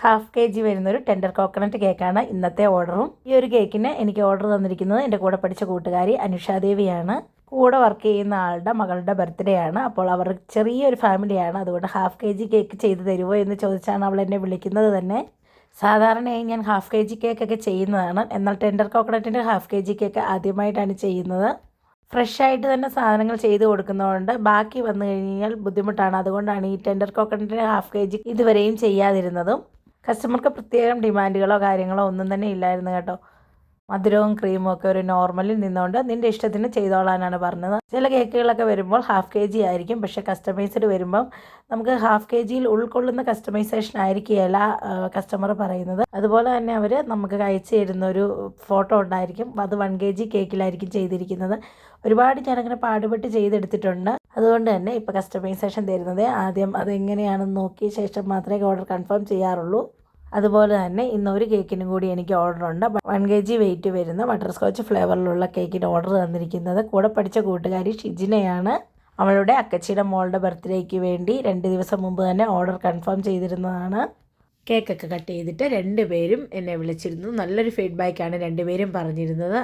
Half K G വരുന്നൊരു tender coconut കേക്കാണ് ഇന്നത്തെ ഓർഡറും ഈ ഒരു കേക്കിന് എനിക്ക് ഓർഡർ തന്നിരിക്കുന്നത് എന്റെ കൂടെ പഠിച്ച കൂട്ടുകാരി അനുഷാദേവിയാണ് കൂടെ വർക്ക് ചെയ്യുന്ന ആളുടെ മകളുടെ ബർത്ത്ഡേ ആണ്. അപ്പോൾ അവർ ചെറിയൊരു ഫാമിലിയാണ് അതുകൊണ്ട് ഹാഫ് കെ ജി കേക്ക് ചെയ്ത് തരുമോ എന്ന് ചോദിച്ചാണ് അവൾ എന്നെ വിളിക്കുന്നത് തന്നെ. സാധാരണയായി ഞാൻ ഹാഫ് കെ ജി കേക്കൊക്കെ ചെയ്യുന്നതാണ്. എന്നാൽ ടെൻഡർ കോക്കനട്ടിന്റെ ഹാഫ് കെ ജി കേക്ക് ആദ്യമായിട്ടാണ് ചെയ്യുന്നത്. ഫ്രഷ് ആയിട്ട് തന്നെ സാധനങ്ങൾ ചെയ്ത് കൊടുക്കുന്നതുകൊണ്ട് ബാക്കി വന്നു കഴിഞ്ഞാൽ ബുദ്ധിമുട്ടാണ്. അതുകൊണ്ടാണ് ഈ ടെൻഡർ കോക്കനട്ടിന്റെ ഹാഫ് കെ ജി ഇതുവരെയും ചെയ്യാതിരുന്നതും. കസ്റ്റമർക്ക് പ്രത്യേകം ഡിമാൻഡുകളോ കാര്യങ്ങളോ ഒന്നും തന്നെ ഇല്ലായിരുന്നു കേട്ടോ. മധുരവും ക്രീമും ഒക്കെ ഒരു നോർമലിൽ നിന്നുകൊണ്ട് നിന്റെ ഇഷ്ടത്തിന് ചെയ്തോളാനാണ് പറഞ്ഞത്. ചില കേക്കുകളൊക്കെ വരുമ്പോൾ ഹാഫ് കെ ജി ആയിരിക്കും. പക്ഷേ കസ്റ്റമൈസ്ഡ് വരുമ്പം നമുക്ക് ഹാഫ് കെ ജിയിൽ ഉൾക്കൊള്ളുന്ന കസ്റ്റമൈസേഷൻ ആയിരിക്കുകയല്ല കസ്റ്റമർ പറയുന്നത്. അതുപോലെ തന്നെ അവർ നമുക്ക് അയച്ചു തരുന്ന ഒരു ഫോട്ടോ ഉണ്ടായിരിക്കും. അത് വൺ കെ ജി കേക്കിലായിരിക്കും ചെയ്തിരിക്കുന്നത്. ഒരുപാട് ഞാനങ്ങനെ പാടുപെട്ട് ചെയ്തെടുത്തിട്ടുണ്ട്. അതുകൊണ്ട് തന്നെ ഇപ്പോൾ കസ്റ്റമൈസേഷൻ തരുന്നത് ആദ്യം അതെങ്ങനെയാണെന്ന് നോക്കിയ ശേഷം മാത്രമേ ഓർഡർ കൺഫേം ചെയ്യാറുള്ളൂ. അതുപോലെ തന്നെ ഇന്ന് ഒരു കേക്കിനും കൂടി എനിക്ക് ഓർഡർ ഉണ്ട് വൺ കെ ജി വെയിറ്റ് വരുന്ന ബട്ടർ സ്കോച്ച് ഫ്ലേവറിലുള്ള കേക്കിന് ഓർഡർ തന്നിരിക്കുന്നത് കൂടെ പഠിച്ച കൂട്ടുകാരി ഷിജിനയാണ്. അവളുടെ അക്കച്ചിയുടെ മോളുടെ ബർത്ത്ഡേക്ക് വേണ്ടി രണ്ട് ദിവസം മുമ്പ് തന്നെ ഓർഡർ കൺഫേം ചെയ്തിരുന്നതാണ്. കേക്കൊക്കെ കട്ട് ചെയ്തിട്ട് രണ്ടുപേരും എന്നെ വിളിച്ചിരുന്നു. നല്ലൊരു ഫീഡ്ബാക്കാണ് രണ്ടുപേരും പറഞ്ഞിരുന്നത്.